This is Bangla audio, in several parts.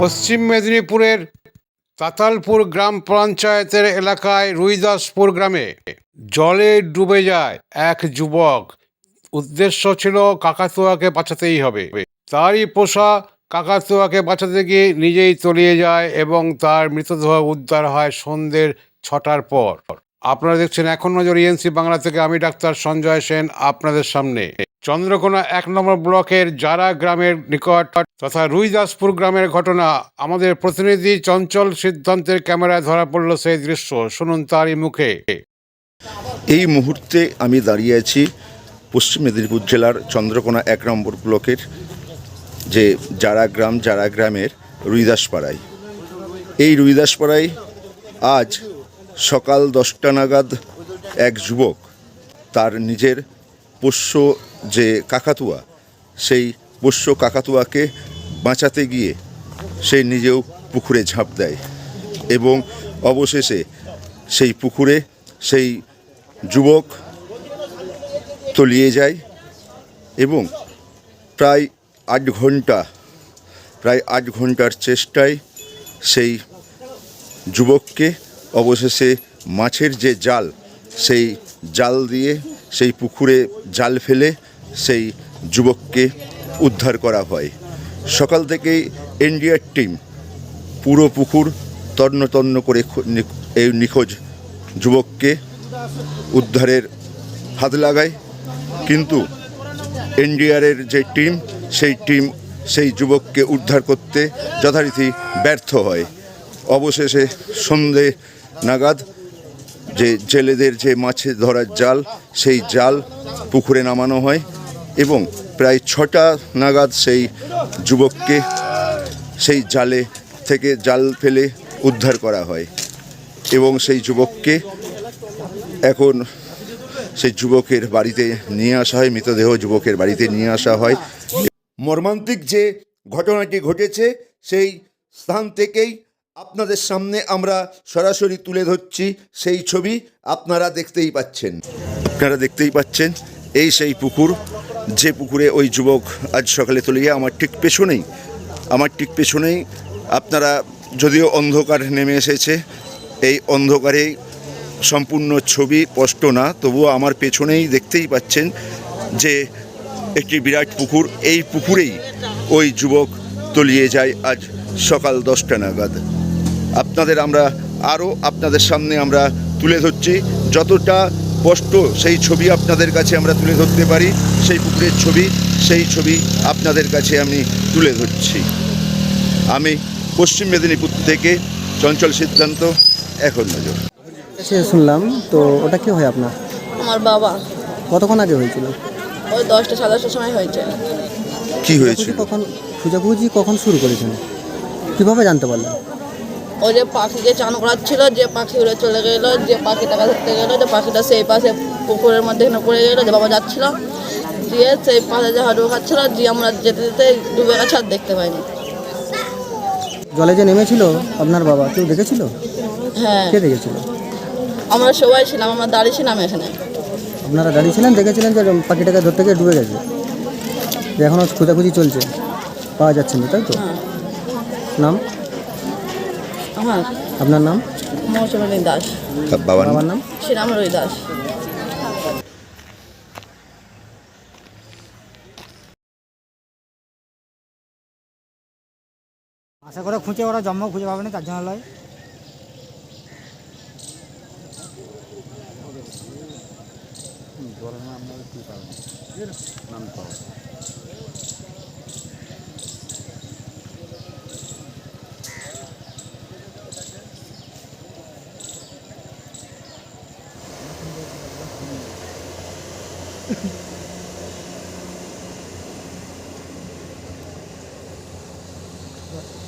পশ্চিম মেদিনীপুরের তাতালপুর গ্রাম পঞ্চায়েতের এলাকায় রুইদাসপুর গ্রামে জলে ডুবে যায় এক যুবক। উদ্দেশ্য ছিল কাকাতুয়াকে বাঁচাতেই হবে। তারই পোষা কাকাতুয়াকে বাঁচাতে গিয়ে নিজেই তলিয়ে যায় এবং তার মৃতদেহ উদ্ধার হয় সন্ধ্যের ছটার পর। আপনারা দেখছেন এখন নজর ইএনসি বাংলা থেকে, আমি ডাক্তার সঞ্জয় সেন, আপনাদের সামনে। চন্দ্রকোনা এক নম্বর ব্লকের জারা গ্রামের নিকট তথা রুইদাসপুর গ্রামের ঘটনা। আমাদের প্রতিনিধি চঞ্চল সিদ্ধান্তের ক্যামেরায় ধরা পড়ল সেই দৃশ্য। শুনুন তারই মুখে। এই মুহূর্তে আমি দাঁড়িয়ে আছি পশ্চিম মেদিনীপুর জেলার চন্দ্রকোনা এক নম্বর ব্লকের যে জারা গ্রাম, জারা গ্রামের রুইদাসপাড়ায়। এই রুইদাসপাড়ায় আজ সকাল দশটা নাগাদ এক যুবক তার নিজের পোষ্য যে কাকাতুয়া, সেই পোষ্য কাকাতুয়াকে বাঁচাতে গিয়ে সে নিজেও পুকুরে ঝাঁপ দেয় এবং অবশেষে সেই পুকুরে সেই যুবক তলিয়ে যায় এবং প্রায় আট ঘণ্টা, প্রায় আট ঘণ্টার চেষ্টায় সেই যুবককে অবশেষে মাছের যে জাল, সেই জাল দিয়ে সেই পুকুরে জাল ফেলে সেই যুবককে উদ্ধার করা হয়। সকাল থেকেই এনডিআর টিম পুরো পুকুর তন্ন তন্ন করে এই নিখোঁজ যুবককে উদ্ধারের হাত লাগায়। কিন্তু এনডিআরের যে টিম, সেই টিম সেই যুবককে উদ্ধার করতে যথারীতি ব্যর্থ হয়। অবশেষে সন্ধে নাগাদ যে জেলেদের যে মাছে ধরার জাল, সেই জাল পুকুরে নামানো হয় এবং প্রায় ছটা নাগাদ সেই যুবককে সেই জালে থেকে জাল ফেলে উদ্ধার করা হয় এবং সেই যুবককে এখন সেই যুবকের বাড়িতে নিয়ে আসা হয়, মৃতদেহ যুবকের বাড়িতে নিয়ে আসা হয়। মর্মান্তিক যে ঘটনাটি ঘটেছে, সেই স্থান থেকেই আপনাদের সামনে আমরা সরাসরি তুলে ধরছি সেই ছবি আপনারা দেখতেই পাচ্ছেন। আপনারা দেখতেই পাচ্ছেন, এই সেই পুকুর, যে পুকুরে ওই যুবক আজ সকালে তলিয়ে আমার ঠিক পেছনেই, আমার ঠিক পেছনেই আপনারা যদিও অন্ধকার নেমে এসেছে, এই অন্ধকারেই সম্পূর্ণ ছবি স্পষ্ট না, তবুও আমার পেছনেই দেখতেই পাচ্ছেন যে একটি বিরাট পুকুর, এই পুকুরেই ওই যুবক তলিয়ে যায় আজ সকাল দশটা নাগাদ। আপনাদের আমরা আরও আপনাদের সামনে আমরা তুলে ধরছি। যতটা স্পষ্ট সেই ছবি আপনাদের কাছে আমরা তুলে ধরতে পারি সেই পুকুরের ছবি সেই ছবি আপনাদের কাছে আমি তুলে ধরছি। আমি পশ্চিম মেদিনীপুর থেকে চঞ্চল সিদ্ধান্ত এখন নজর। সে শুনলাম তো ওটা কি হয় আপনার? আমার বাবা। কতক্ষণ আগে হয়েছিল? ওই দশটা সাড়ে দশটার সময় হয়েছে। কি হয়েছিল? খুঁজি কখন খুঁজাখুঁজি কখন শুরু করেছেন? কীভাবে জানতে পারলেন? ওই যে পাখিকে চান করাচ্ছিল যে পাখি উড়ে চলে গেলো যে পাখিটাকে ধরতে গেলো যে পাখিটা সেই পাশে পুকুরের মধ্যে এখানে পড়ে গেলো যে বাবা যাচ্ছিল দিয়ে সেই পাশে যে হাঁটু খাচ্ছিল দিয়ে আমরা যেতে যেতে ডুবে গেছে আর দেখতে পাইনি। জলে যে নেমেছিল আপনার বাবা কেউ দেখেছিল? হ্যাঁ। কে দেখেছিল? আমরা সবাই ছিলাম আমরা দাঁড়িয়ে ছিলাম এখানে। আপনারা দাঁড়িয়েছিলেন দেখেছিলেন যে পাখিটাকে ধরতে গিয়ে ডুবে গেছে? যে এখনও খোঁজাখুঁজি চলছে পাওয়া যাচ্ছে না তাই তো? হ্যাঁ। নাম? আমার আপনার নাম? মৌসুমী দাস। বাবার বাবার নাম? শ্রীরাম রবি দাস। আশা করে খুঁজে ওরা জন্ম খুঁজে পাবে না তার জন্য লয়।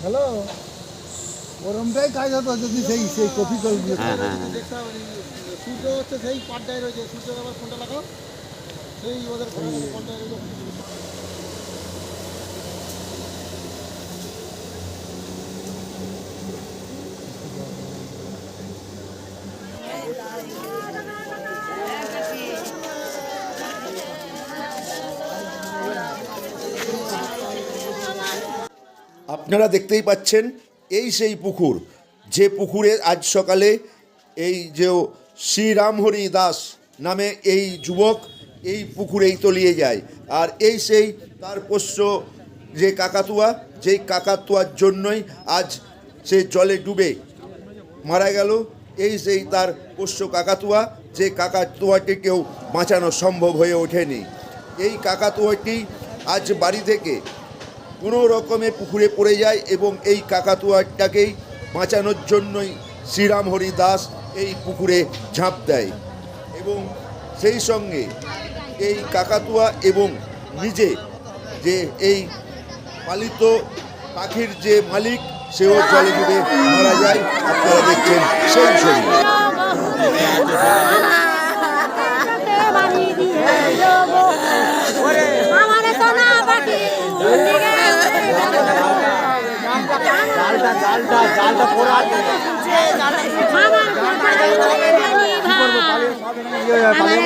হ্যালো ওরমটাই কাজ হতো যদি সেই সেই কপি করে দিলে সূর্য হচ্ছে সেই পাড্ডায় রয়েছে সূর্য আবার ফোনটা লাগাও? সেই ওদের ফোনটা আপনারা দেখতেই পাচ্ছেন, এই সেই পুকুর। যে পুকুরে আজ সকালে এই যে শ্রীরামহরি দাস নামে এই যুবক এই পুকুরেই তলিয়ে যায়। আর এই সেই তার পোষ্য যে কাকাতুয়া, যেই কাকাতুয়ার জন্যই আজ সে জলে ডুবে মারা গেল, এই সেই তার পোষ্য কাকাতুয়া, যে কাকাতুয়াটিকেও বাঁচানো সম্ভব হয়ে ওঠেনি। এই কাকাতুয়াটি আজ বাড়ি থেকে কোনো রকমে পুকুরে পড়ে যায় এবং এই কাকাতুয়াটাকেই বাঁচানোর জন্যই শ্রীরাম হরি দাস এই পুকুরে ঝাঁপ দেয়। এবং সেই সঙ্গে এই কাকাতুয়া এবং নিজে যে এই পালিত পাখির যে মালিক, সেও জলে ডুবে মারা যায়। আপনারা দেখছেন সেই ছবি আমার সোনা পাখি জালটা জালটা পড়ে আছে আমার